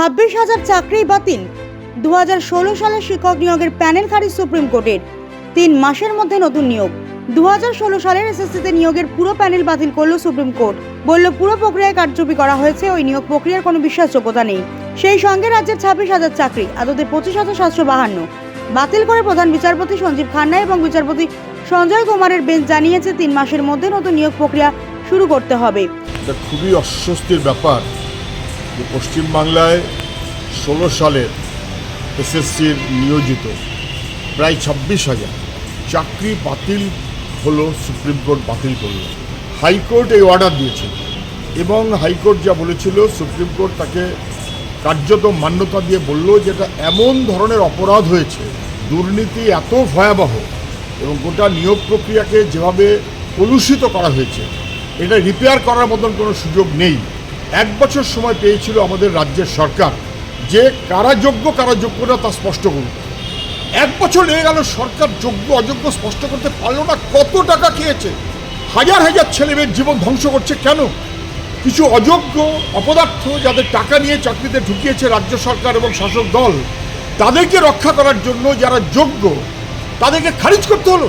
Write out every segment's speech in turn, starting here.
ছাব্বিশ হাজার চাকরি বাতিল। দু সালে শিক্ষক নিয়োগের প্যানেল খারিজ সুপ্রিম কোর্টের। তিন মাসের মধ্যে নতুন নিয়োগ। দু হাজার ষোলো সালের এসএসসিতে নিয়োগের পুরো প্যানেল বাতিল করল সুপ্রিম কোর্ট। বলল, পুরো প্রক্রিয়ায় কারচুপি করা হয়েছে, ওই নিয়োগ প্রক্রিয়ার কোনো বিশ্বাসযোগ্যতা নেই। সেই সঙ্গে রাজ্যের ছাব্বিশ হাজার চাকরি, আদতে পঁচিশ হাজার সাতশো বাহান্ন। বাতিল করে প্রধান বিচারপতি সঞ্জীব খান্না এবং বিচারপতি সঞ্জয় কুমারের বেঞ্চ জানিয়েছে, তিন মাসের মধ্যে নতুন নিয়োগ প্রক্রিয়া শুরু করতে হবে। খুবই অস্বস্তির ব্যাপার। যে পশ্চিমবাংলায় ষোলো সালের এসএসসির নিয়োজিত প্রায় ছাব্বিশ হাজার। চাকরি বাতিল হলো, সুপ্রিম কোর্ট বাতিল করল। হাইকোর্ট এই অর্ডার দিয়েছিল এবং হাইকোর্ট যা বলেছিল, সুপ্রিম কোর্ট তাকে কার্যত মান্যতা দিয়ে বলল যে এটা এমন ধরনের অপরাধ হয়েছে, দুর্নীতি এত ভয়াবহ এবং গোটা নিয়োগ প্রক্রিয়াকে যেভাবে কলুষিত করা হয়েছে, এটা রিপেয়ার করার মতন কোনো সুযোগ নেই। এক বছর সময় পেয়েছিল আমাদের রাজ্যের সরকার। যে কারা যোগ্য কারা যোগ্য না তা স্পষ্ট করুন। এক বছর লেগে গেল, সরকার যোগ্য, অযোগ্য স্পষ্ট করতে পারল না। কত টাকা খেয়েছে? হাজার হাজার ছেলেমেয়ের জীবন ধ্বংস করছে কেন? কিছু অযোগ্য অপদার্থ যাদের টাকা নিয়ে চাকরিতে ঢুকিয়েছে রাজ্য সরকার এবং শাসক দল, তাদেরকে রক্ষা করার জন্য যারা যোগ্য, তাদেরকে খারিজ করতে হলো।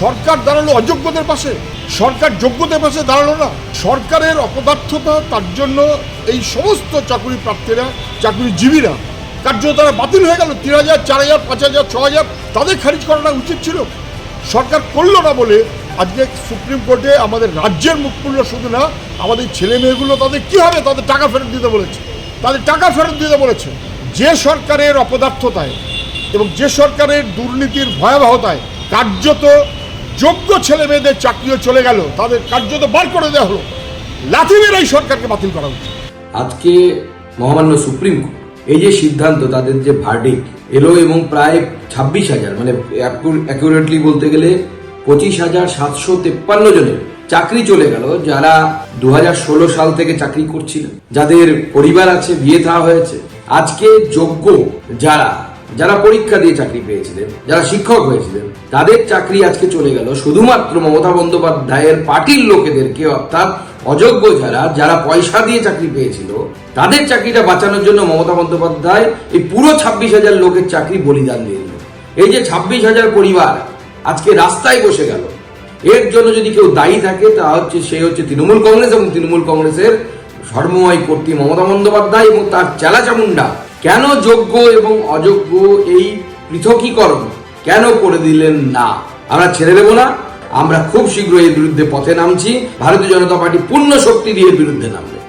সরকার দাঁড়াল অযোগ্যদের পাশে। সরকার যোগ্যদের পাশে দাঁড়াল না। সরকারের অপদার্থতা, তার জন্য এই সমস্ত চাকরি প্রার্থীরা চাকরিজীবীরা কার্য তারা বাতিল হয়ে গেল। তিন হাজার, চার হাজার, পাঁচ হাজার, ছ হাজার, তাদের খারিজ করাটা উচিত ছিল। সরকার করল না বলে আজকে সুপ্রিম কোর্টে আমাদের রাজ্যের মুখ খুলল শুধু না, আমাদের ছেলে মেয়েগুলো তাদের কী হবে? তাদের টাকা ফেরত দিতে বলেছে। তাদের টাকা ফেরত দিতে বলেছে। যে সরকারের অপদার্থতায় এবং যে সরকারের দুর্নীতির ভয়াবহতায় কার্যত যোগ্য ছেলে মেয়েদের চাকরিও চলে গেল, তাদের কার্যত বার করে দেওয়া হলো। লাথি মেরে সরকারকে বাতিল করা উচিত আজকে মহামান্য সুপ্রিম কোর্ট এই যে সিদ্ধান্ত, তাদের যে ভার্ডিক্ট এলো এবং প্রায় ছাব্বিশ হাজার মানে অ্যাকুরেটলি বলতে গেলে পঁচিশ হাজার সাতশো তেপ্পান্ন জনের চাকরি চলে গেল, যারা দু হাজার ষোলো সাল থেকে চাকরি করছিলেন। যাদের পরিবার আছে, বিয়ে থা হয়েছে। আজকে যোগ্য যারা যারা পরীক্ষা দিয়ে চাকরি পেয়েছিলেন, যারা শিক্ষক হয়েছিলেন, তাদের চাকরি আজকে চলে গেল। শুধুমাত্র মমতা বন্দ্যোপাধ্যায়ের পার্টির লোকেদেরকে অর্থাৎ অযোগ্য যারা যারা পয়সা দিয়ে চাকরি পেয়েছিল, তাদের চাকরিটা বাঁচানোর জন্য মমতা বন্দ্যোপাধ্যায় এই পুরো ছাব্বিশ হাজার লোকের চাকরি বলিদান দিয়ে দিল এই যে ছাব্বিশ হাজার পরিবার আজকে রাস্তায় বসে গেল, এর জন্য যদি কেউ দায়ী থাকে, তা হচ্ছে, সে হচ্ছে তৃণমূল কংগ্রেস এবং তৃণমূল কংগ্রেসের সর্বময় কর্তৃ মমতা বন্দ্যোপাধ্যায় এবং তার চেলা চামুন্ডা কেন যোগ্য এবং অযোগ্য এই পৃথকীকরণ কেন করে দিলেন না? আমরা ছেড়ে দেবো না। আমরা খুব শীঘ্রই এর বিরুদ্ধে পথে নামছি। ভারতীয় জনতা পার্টি পূর্ণ শক্তি দিয়ে বিরুদ্ধে নামবে।